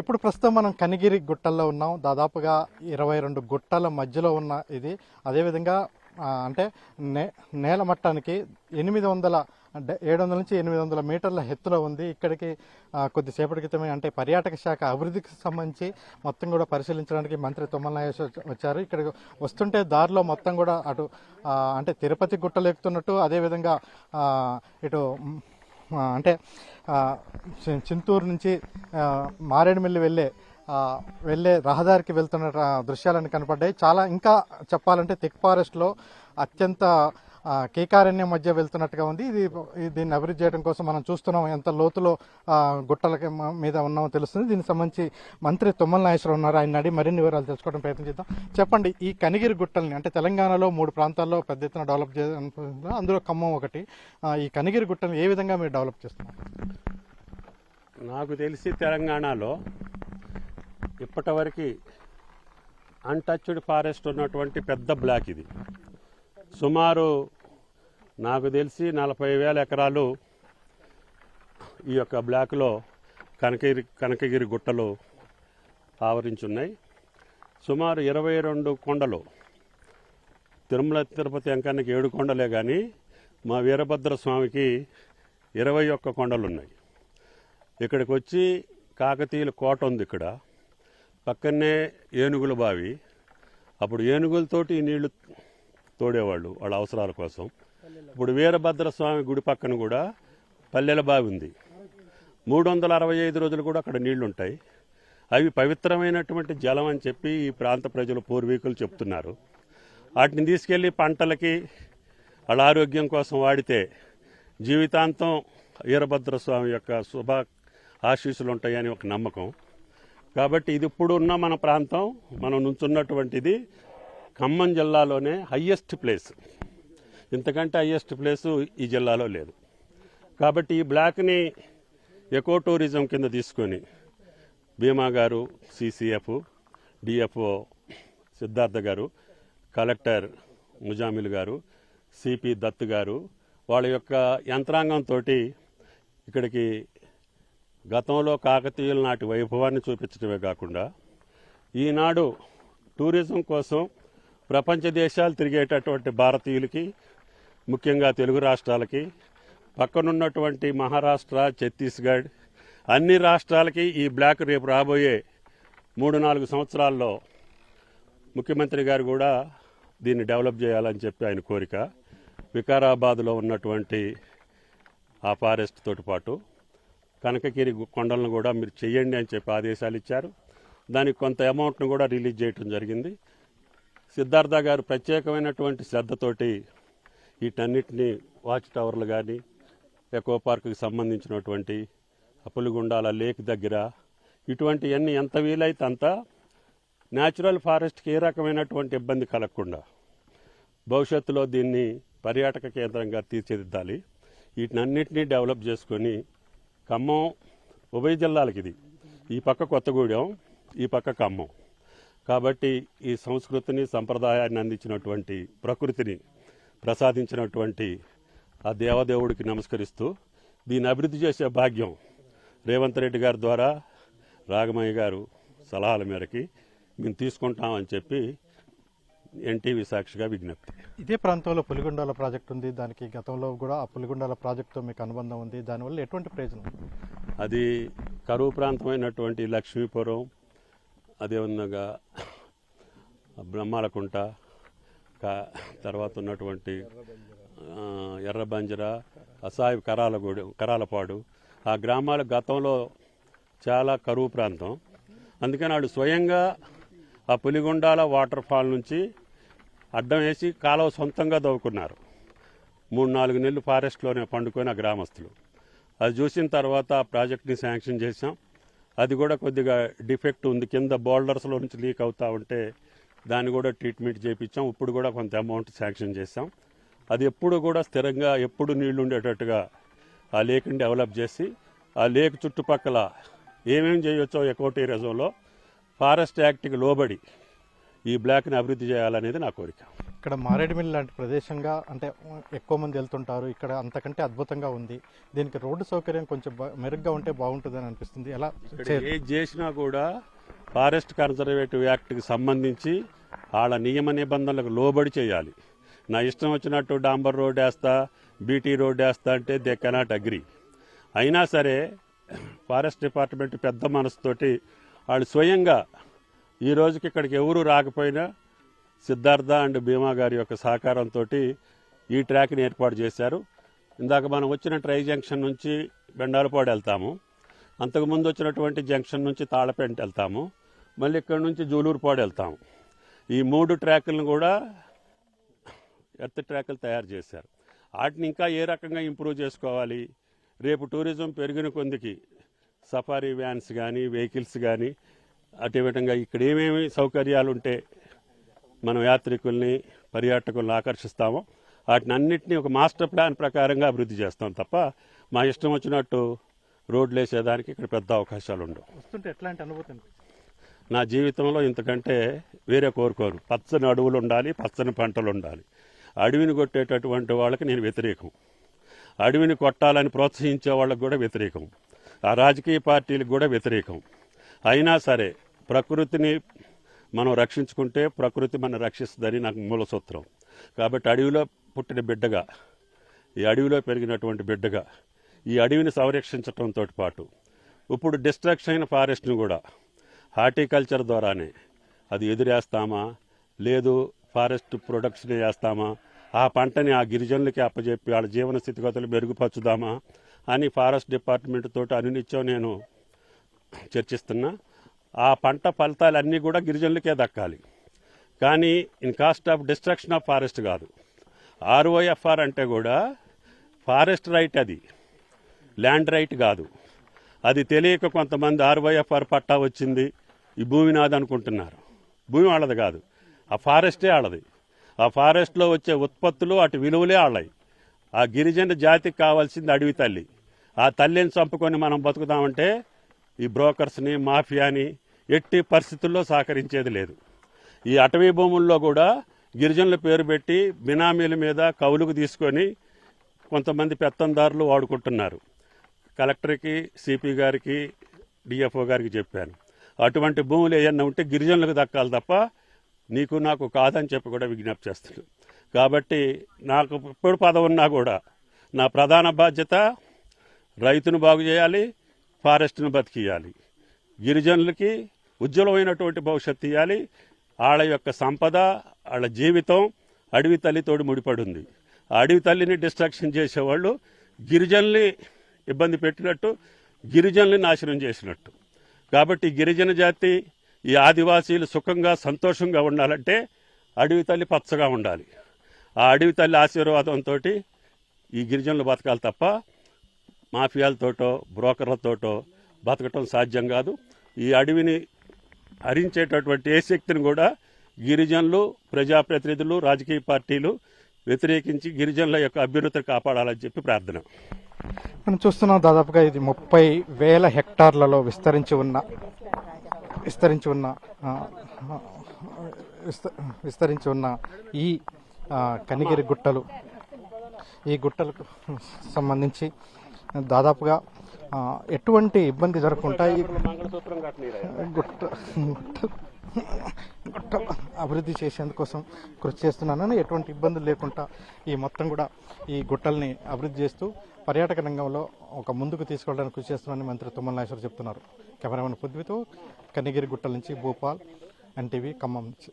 ఇప్పుడు ప్రస్తుతం మనం కనిగిరి గుట్టల్లో ఉన్నాం. దాదాపుగా ఇరవై రెండు గుట్టల మధ్యలో ఉన్న ఇది. అదేవిధంగా అంటే నే నేల మట్టానికి ఎనిమిది వందల అంటే ఏడు వందల నుంచి ఎనిమిది వందల మీటర్ల ఎత్తులో ఉంది. ఇక్కడికి కొద్దిసేపటి క్రితమే అంటే పర్యాటక శాఖ అభివృద్ధికి సంబంధించి మొత్తం కూడా పరిశీలించడానికి మంత్రి తుమ్మల నాగేశ్ వచ్చారు. ఇక్కడికి వస్తుంటే దారిలో మొత్తం కూడా అటు అంటే తిరుపతి గుట్టలు ఎక్కుతున్నట్టు అదేవిధంగా ఇటు అంటే చింతూరు నుంచి మారేడుమిల్లి వెళ్ళే వెళ్ళే రహదారికి వెళ్తున్న దృశ్యాలను కనపడ్డాయి. చాలా ఇంకా చెప్పాలంటే థిక్ ఫారెస్ట్లో అత్యంత కేకారణ్యం మధ్య వెళ్తున్నట్టుగా ఉంది. ఇది దీన్ని అభివృద్ధి చేయడం కోసం మనం చూస్తున్నాం. ఎంత లోతులో గుట్టల మీద ఉన్నామో తెలుస్తుంది. దీనికి సంబంధించి మంత్రి తుమ్మల నాగేశ్వరరావు ఉన్నారు. ఆయన అడిగి మరిన్ని వివరాలు తెలుసుకోవడం ప్రయత్నం చేద్దాం. చెప్పండి ఈ కనిగిరి గుట్టల్ని అంటే తెలంగాణలో మూడు ప్రాంతాల్లో పెద్ద ఎత్తున డెవలప్ చే అందులో ఖమ్మం ఒకటి. ఈ కనిగిరి గుట్టల్ని ఏ విధంగా మీరు డెవలప్ చేస్తున్నారు? నాకు తెలిసి తెలంగాణలో ఇప్పటివరకు అన్టచ్డ్ ఫారెస్ట్ ఉన్నటువంటి పెద్ద బ్లాక్ ఇది. సుమారు నాకు తెలిసి నలభై వేల ఎకరాలు ఈ యొక్క బ్లాక్లో కనకగిరి కనకగిరి గుట్టలు ఆవరించున్నాయి. సుమారు ఇరవై రెండు కొండలు తిరుమల తిరుపతి అంకానికి ఏడు కొండలే కానీ మా వీరభద్ర స్వామికి ఇరవై ఒక్క కొండలు ఉన్నాయి ఇక్కడికి వచ్చి కాకతీయుల కోట ఉంది ఇక్కడ. పక్కనే ఏనుగుల బావి. అప్పుడు ఏనుగులతోటి ఈ నీళ్ళు తోడేవాళ్ళు వాళ్ళ అవసరాల కోసం. ఇప్పుడు వీరభద్ర స్వామి గుడి పక్కన కూడా పల్లెల బావి ఉంది. మూడు వందల అరవై ఐదు రోజులు కూడా అక్కడ నీళ్ళుంటాయి. అవి పవిత్రమైనటువంటి జలం అని చెప్పి ఈ ప్రాంత ప్రజలు పూర్వీకులు చెప్తున్నారు. వాటిని తీసుకెళ్ళి పంటలకి వాళ్ళ ఆరోగ్యం కోసం వాడితే జీవితాంతం వీరభద్ర స్వామి యొక్క శుభ ఆశీస్సులు ఉంటాయని ఒక నమ్మకం. కాబట్టి ఇది ఇప్పుడు ఉన్న మన ప్రాంతం మనం నుంచున్నటువంటిది ఖమ్మం జిల్లాలోనే హయ్యెస్ట్ ప్లేస్. ఇంతకంటే హయ్యెస్ట్ ప్లేసు ఈ జిల్లాలో లేదు. కాబట్టి ఈ బ్లాక్ని ఎకో టూరిజం కింద తీసుకొని భీమా గారు సిసిఎఫ్ డిఎఫ్ఓ సిద్ధార్థ గారు కలెక్టర్ ముజామిల్ గారు సిపి దత్ గారు వాళ్ళ యొక్క యంత్రాంగంతో ఇక్కడికి గతంలో కాకతీయుల నాటి వైభవాన్ని చూపించడమే కాకుండా ఈనాడు టూరిజం కోసం ప్రపంచ దేశాలు తిరిగేటటువంటి భారతీయులకి ముఖ్యంగా తెలుగు రాష్ట్రాలకి పక్కనున్నటువంటి మహారాష్ట్ర ఛత్తీస్గఢ్ అన్ని రాష్ట్రాలకి ఈ బ్లాక్ రేపు రాబోయే మూడు నాలుగు సంవత్సరాల్లో ముఖ్యమంత్రి గారు కూడా దీన్ని డెవలప్ చేయాలని చెప్పి ఆయన కోరిక. వికారాబాద్లో ఉన్నటువంటి ఆ ఫారెస్ట్ తోటి పాటు కనకగిరి కొండలను కూడా మీరు చెయ్యండి అని చెప్పి ఆదేశాలు ఇచ్చారు. దానికి కొంత అమౌంట్ను కూడా రిలీజ్ చేయటం జరిగింది. సిద్ధార్థ గారు ప్రత్యేకమైనటువంటి శ్రద్ధతోటి వీటన్నిటిని వాచ్ టవర్లు కానీ ఎకో పార్క్కి సంబంధించినటువంటి అప్పులుగుండాల లేక్ దగ్గర ఇటువంటివన్నీ ఎంత వీలైతే అంత న్యాచురల్ ఫారెస్ట్కి ఏ రకమైనటువంటి ఇబ్బంది కలగకుండా భవిష్యత్తులో దీన్ని పర్యాటక కేంద్రంగా తీర్చిదిద్దాలి. వీటినన్నింటినీ డెవలప్ చేసుకొని ఖమ్మం ఉభయ జిల్లాలకి ఇది ఈ పక్క కొత్తగూడెం ఈ పక్క ఖమ్మం. కాబట్టి ఈ సంస్కృతిని సంప్రదాయాన్ని అందించినటువంటి ప్రకృతిని ప్రసాదించినటువంటి ఆ దేవదేవుడికి నమస్కరిస్తూ దీన్ని అభివృద్ధి చేసే భాగ్యం రేవంత్ రెడ్డి గారి ద్వారా రాగమయ్య గారు సలహాల మేరకి మేము తీసుకుంటామని చెప్పి ఎన్టీవీ సాక్షిగా విజ్ఞప్తి. ఇదే ప్రాంతంలో పులిగొండాల ప్రాజెక్ట్ ఉంది. దానికి గతంలో కూడా ఆ పులిగొండాల ప్రాజెక్టుతో మీకు అనుబంధం ఉంది. దానివల్ల ఎటువంటి ప్రయోజనం అది కరువు ప్రాంతమైనటువంటి లక్ష్మీపురం అదే ఉన్నగా బ్రహ్మాలకుంట కా- తర్వాత ఉన్నటువంటి ఎర్రబంజరా ఎర్రబంజర అసాయి కరాలగూడెం కరాలపాడు. ఆ గ్రామాల గతంలో చాలా కరువు ప్రాంతం. అందుకని వాడు స్వయంగా ఆ పులిగొండాల వాటర్ ఫాల్ నుంచి అడ్డం వేసి కాలువ సొంతంగా దవ్వుకున్నారు. మూడు నాలుగు నెలలు ఫారెస్ట్లోనే పండుకొని ఆ గ్రామస్తులు. అది చూసిన తర్వాత ఆ ప్రాజెక్ట్ని శాంక్షన్ చేసాం అది కూడా కొద్దిగా డిఫెక్ట్ ఉంది. కింద బోల్డర్స్లో నుంచి లీక్ అవుతూ ఉంటే దాన్ని కూడా ట్రీట్మెంట్ చేయించాం ఇప్పుడు కూడా కొంత అమౌంట్ శాంక్షన్ చేసాం అది ఎప్పుడు కూడా స్థిరంగా ఎప్పుడు నీళ్ళు ఉండేటట్టుగా ఆ లేక్ని డెవలప్ చేసి ఆ లేక్ చుట్టుపక్కల ఏమేం చేయొచ్చో ఎకోటేరిజంలో ఫారెస్ట్ యాక్ట్కి లోబడి ఈ బ్లాక్ని అభివృద్ధి చేయాలనేది నా కోరిక. ఇక్కడ మారేడుమిల్లి లాంటి ప్రదేశంగా అంటే ఎక్కువ మంది వెళ్తుంటారు. ఇక్కడ అంతకంటే అద్భుతంగా ఉంది. దీనికి రోడ్డు సౌకర్యం కొంచెం మెరుగ్గా ఉంటే బాగుంటుందని అనిపిస్తుంది. ఎలా ఏది చేసినా కూడా ఫారెస్ట్ కన్జర్వేటివ్ యాక్ట్కి సంబంధించి వాళ్ళ నియమ నిబంధనలకు లోబడి చేయాలి. నా ఇష్టం వచ్చినట్టు డాంబర్ రోడ్ వేస్తా బీటీ రోడ్ వేస్తా అంటే దే కెనాట్ అగ్రి. అయినా సరే ఫారెస్ట్ డిపార్ట్మెంట్ పెద్ద మనసుతోటి వాళ్ళు స్వయంగా ఈ రోజుకి ఇక్కడికి ఎవరు రాకపోయినా సిద్ధార్థ అండ్ భీమా గారి యొక్క సహకారంతో ఈ ట్రాక్ని ఏర్పాటు చేశారు. ఇందాక మనం వచ్చిన ట్రై జంక్షన్ నుంచి బెండాలపాడు వెళ్తాము. అంతకుముందు వచ్చినటువంటి జంక్షన్ నుంచి తాళపేంట వెళ్తాము. మళ్ళీ ఇక్కడ నుంచి జూలూరుపాడు వెళ్తాము. ఈ మూడు ట్రాకులను కూడా ఎర్త్ ట్రాకులు తయారు చేశారు. వాటిని ఇంకా ఏ రకంగా ఇంప్రూవ్ చేసుకోవాలి? రేపు టూరిజం పెరిగిన కొందికి సఫారీ వ్యాన్స్ కానీ వెహికల్స్ కానీ అటు విధంగా ఇక్కడ ఏమేమి సౌకర్యాలు ఉంటే మనం యాత్రికుల్ని పర్యాటకుల్ని ఆకర్షిస్తామో. వాటిని అన్నింటినీ ఒక మాస్టర్ ప్లాన్ ప్రకారంగా అభివృద్ధి చేస్తాం తప్ప మా ఇష్టం వచ్చినట్టు రోడ్లు వేసేదానికి ఇక్కడ పెద్ద అవకాశాలు ఉండవు వస్తుంటే ఎట్లాంటి అనుభూతి? నా జీవితంలో ఇంతకంటే వేరే కోరుకోను. పచ్చని అడవులు ఉండాలి పచ్చని పంటలు ఉండాలి అడవిని కొట్టేటటువంటి వాళ్ళకి నేను వ్యతిరేకం. అడవిని కొట్టాలని ప్రోత్సహించే వాళ్ళకి కూడా వ్యతిరేకం. ఆ రాజకీయ పార్టీలకు కూడా వ్యతిరేకం. అయినా సరే ప్రకృతిని మనం రక్షించుకుంటే ప్రకృతి మనం రక్షిస్తుందని నాకు మూల సూత్రం. కాబట్టి అడవిలో పుట్టిన బిడ్డగా ఈ అడవిలో పెరిగినటువంటి బిడ్డగా ఈ అడవిని సంరక్షించడంతో పాటు ఇప్పుడు డిస్ట్రక్షన్ అయిన ఫారెస్ట్ని కూడా హార్టికల్చర్ ద్వారానే అది ఎదురేస్తామా? లేదు ఫారెస్ట్ ప్రొడక్ట్స్ని వేస్తామా ఆ పంటని ఆ గిరిజనులకి అప్పజెప్పి వాళ్ళ జీవన స్థితిగతులు మెరుగుపరచుదామా? అని ఫారెస్ట్ డిపార్ట్మెంట్ తోటి అనునిత్యం నేను చర్చిస్తున్నా. ఆ పంట ఫలితాలన్నీ కూడా గిరిజనులకే దక్కాలి. కానీ in cost of destruction of forest కాదు. ఆర్ఓఎఫ్ఆర్ అంటే కూడా ఫారెస్ట్ రైట్ అది. ల్యాండ్ రైట్ కాదు. అది తెలియక కొంతమంది ఆర్వైఎఫ్ఆర్ పట్టా వచ్చింది. ఈ భూమి నాది అనుకుంటున్నారు. భూమి వాళ్ళది కాదు. ఆ ఫారెస్టే వాళ్ళది. ఆ ఫారెస్ట్లో వచ్చే ఉత్పత్తులు అటు విలువలే వాళ్ళవి ఆ గిరిజన జాతికి కావాల్సింది అడవి తల్లి. ఆ తల్లిని చంపుకొని మనం బతుకుతామంటే ఈ బ్రోకర్స్ని మాఫియాని ఎట్టి పరిస్థితుల్లో సహకరించేది లేదు. ఈ అటవీ భూముల్లో కూడా గిరిజనుల పేరు పెట్టి బినామీల మీద కౌలుకు తీసుకొని కొంతమంది పెత్తందారులు వాడుకుంటున్నారు. కలెక్టర్కి సిపి గారికి డిఎఫ్ఓ గారికి చెప్పాను. అటువంటి భూములు ఏమన్నా ఉంటే గిరిజనులకు దక్కాలి తప్ప నీకు నాకు కాదని చెప్పి కూడా విజ్ఞప్తి చేస్తున్నాను కాబట్టి నాకు ఇప్పుడు పదవి ఉన్నా కూడా నా ప్రధాన బాధ్యత రైతును బాగు చేయాలి ఫారెస్ట్ను బతికియాలి గిరిజనులకి ఉజ్వలమైనటువంటి భవిష్యత్తు ఇవ్వాలి వాళ్ళ యొక్క సంపద వాళ్ళ జీవితం అడవి తల్లితోటి ముడిపడింది. ఆ అడవి తల్లిని డిస్ట్రాక్షన్ చేసేవాళ్ళు గిరిజనుల్ని ఇబ్బంది పెట్టినట్టు గిరిజనుల్ని నాశనం చేసినట్టు. కాబట్టి గిరిజన జాతి ఈ ఆదివాసీలు సుఖంగా సంతోషంగా ఉండాలంటే అడవి తల్లి పచ్చగా ఉండాలి. ఆ అడవి తల్లి ఆశీర్వాదంతో ఈ గిరిజనులు బతకాలి తప్ప మాఫియాలతోటో బ్రోకర్లతోటో బతకటం సాధ్యం కాదు. ఈ అడవిని హరించేటటువంటి ఏ శక్తిని కూడా గిరిజనులు ప్రజాప్రతినిధులు రాజకీయ పార్టీలు వ్యతిరేకించి గిరిజనుల యొక్క అభ్యున్నతిని కాపాడాలని చెప్పి ప్రార్థన. మనం చూస్తున్నాం దాదాపుగా ఇది ముప్పై వేల హెక్టార్లలో విస్తరించి ఉన్న విస్తరించి ఉన్న విస్త- విస్తరించి ఉన్న ఈ కనిగిరి గుట్టలు. ఈ గుట్టలకు సంబంధించి దాదాపుగా ఎటువంటి ఇబ్బంది జరగకుండా గుట్ట గుట్ట గుట్ట అభివృద్ధి చేసేందుకోసం కృషి చేస్తున్నానని ఎటువంటి ఇబ్బందులు లేకుండా ఈ మొత్తం కూడా ఈ గుట్టల్ని అభివృద్ధి చేస్తూ పర్యాటక రంగంలో ఒక ముందుకు తీసుకెళ్ళడానికి కృషి చేస్తున్నానని మంత్రి తుమ్మల నాగేశ్వర చెప్తున్నారు. కెమెరామెన్ పృథ్వీతో కనిగిరి గుట్టల నుంచి భూపాల్ ఎన్టీవీ ఖమ్మం నుంచి.